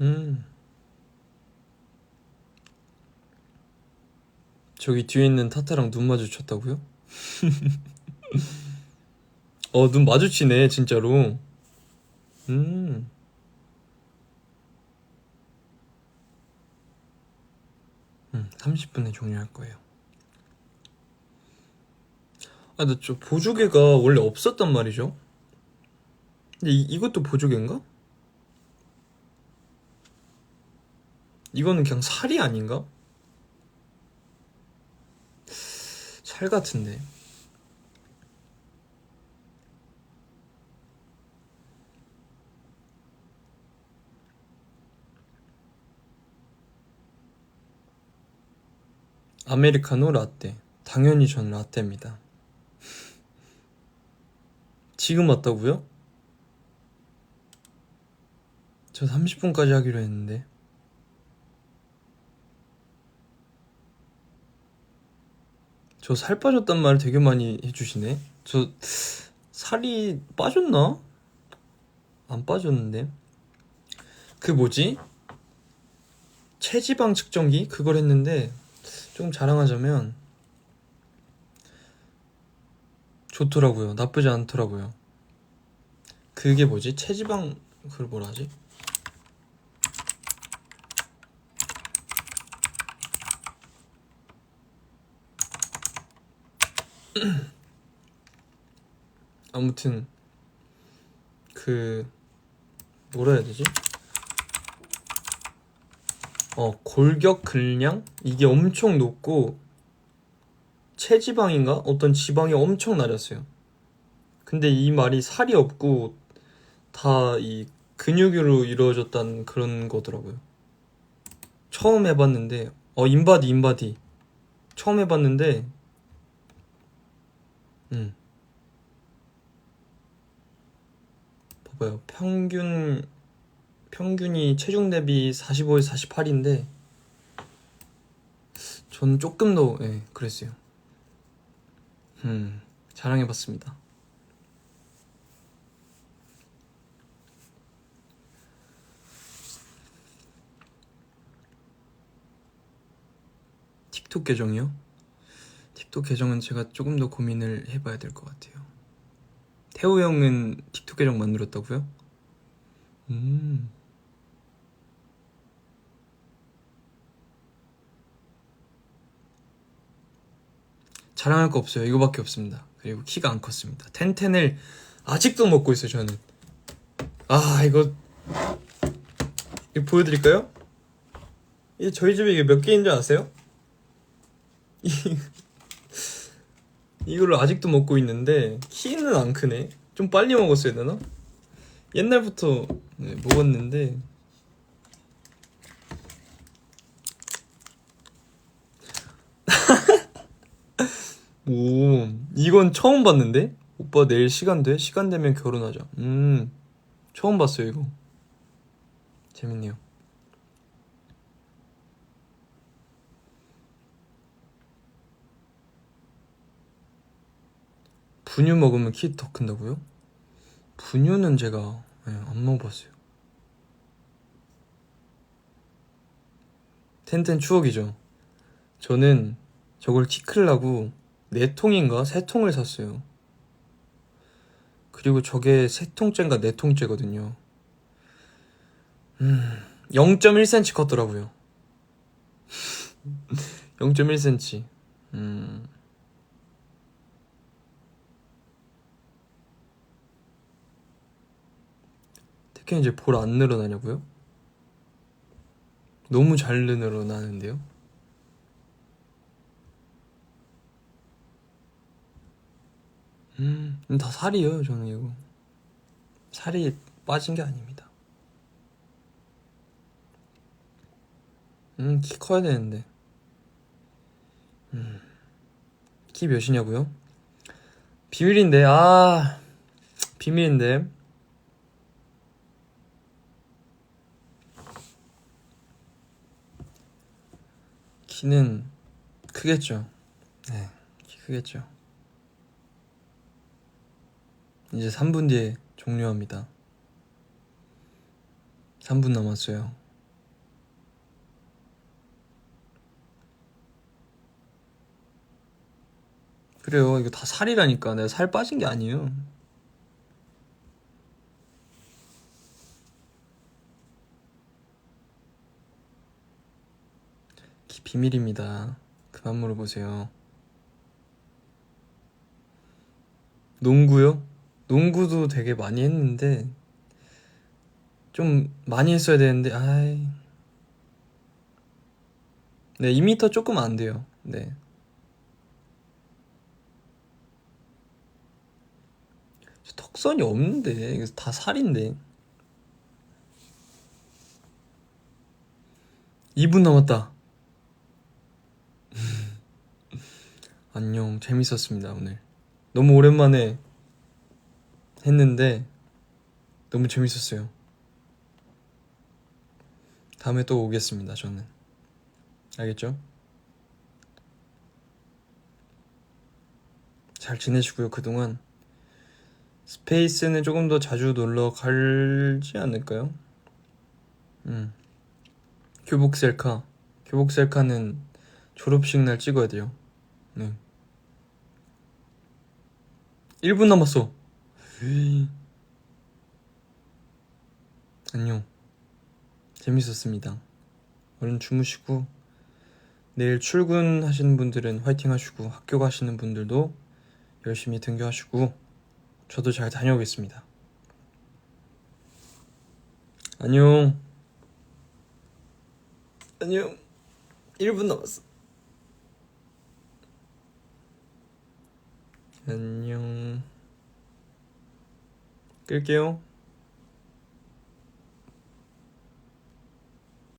음. 저기 뒤에 있는 타타랑 눈 마주쳤다고요? 어, 눈 마주치네, 진짜로. 음. 음, 30분에 종료할 거예요. 아, 근데 저 보조개가 원래 없었단 말이죠? 근데 이, 이것도 보조개인가? 이거는 그냥 살이 아닌가? 살 같은데. 아메리카노 라떼. 당연히 전 라떼입니다. 지금 왔다고요? 저 30분까지 하기로 했는데. 저 살 빠졌단 말 되게 많이 해주시네. 저 살이 빠졌나? 안 빠졌는데. 그 뭐지? 체지방 측정기 그걸 했는데 좀 자랑하자면 좋더라고요. 나쁘지 않더라고요. 그게 뭐지? 체지방 그걸 뭐라 하지? 아무튼 그 뭐라 해야 되지? 어 골격 근량 이게 엄청 높고 체지방인가 어떤 지방이 엄청 낮았어요. 근데 이 말이 살이 없고 다 이 근육으로 이루어졌다는 그런 거더라고요. 처음 해봤는데 어 인바디 인바디 처음 해봤는데 음 봐봐요 평균 평균이 체중 대비 45에서 48인데 저는 조금 더 예, 그랬어요. 음 자랑해 봤습니다. 틱톡 계정이요? 틱톡 계정은 제가 조금 더 고민을 해봐야 될 것 같아요. 태호 형은 틱톡 계정 만들었다고요? 음. 자랑할 거 없어요. 이거밖에 없습니다. 그리고 키가 안 컸습니다. 텐텐을 아직도 먹고 있어요, 저는. 아, 이거, 이거 보여드릴까요? 이 저희 집에 이게 몇 개인 줄 아세요? 이, 이거를 아직도 먹고 있는데 키는 안 크네. 좀 빨리 먹었어야 되나? 옛날부터 네, 먹었는데 오 이건 처음 봤는데 오빠 내일 시간 돼? 시간 되면 결혼하자 음 처음 봤어요 이거 재밌네요 분유 먹으면 키 더 큰다고요? 분유는 제가 예, 안 먹어봤어요. 텐텐 추억이죠. 저는 저걸 키 크려고 네 통인가 세 통을 샀어요. 그리고 저게 세 통째인가 네 통째거든요. 음, 0.1cm 컸더라고요. 0.1cm. 특히 이제 볼 안 늘어나냐고요? 너무 잘 늘어나는데요? 음, 다 살이에요, 저는 이거. 살이 빠진 게 아닙니다. 음, 키 커야 되는데. 음, 키 몇이냐고요? 비밀인데, 아, 비밀인데. 키는 크겠죠. 네, 키 크겠죠. 이제 3분 뒤에 종료합니다. 3분 남았어요. 그래요. 이거 다 살이라니까. 내가 살 빠진 게 아니에요. 비밀입니다. 그만 물어보세요. 농구요? 농구도 되게 많이 했는데 좀 많이 했어야 되는데 아이 네 2m 조금 안 돼요. 네. 턱선이 없는데 다 살인데 2분 남았다 안녕 재밌었습니다 오늘 너무 오랜만에 했는데 너무 재밌었어요 다음에 또 오겠습니다 저는 알겠죠? 잘 지내시고요 그동안 스페이스는 조금 더 자주 놀러 갈지 않을까요? 음. 교복 셀카. 교복 셀카는 졸업식 날 찍어야 돼요. 네. 1분 남았어. 안녕. 재밌었습니다. 얼른 주무시고 내일 출근하시는 분들은 화이팅 하시고 학교 가시는 분들도 열심히 등교하시고 저도 잘 다녀오겠습니다. 안녕. 안녕. 1분 남았어. 안녕. 끌게요.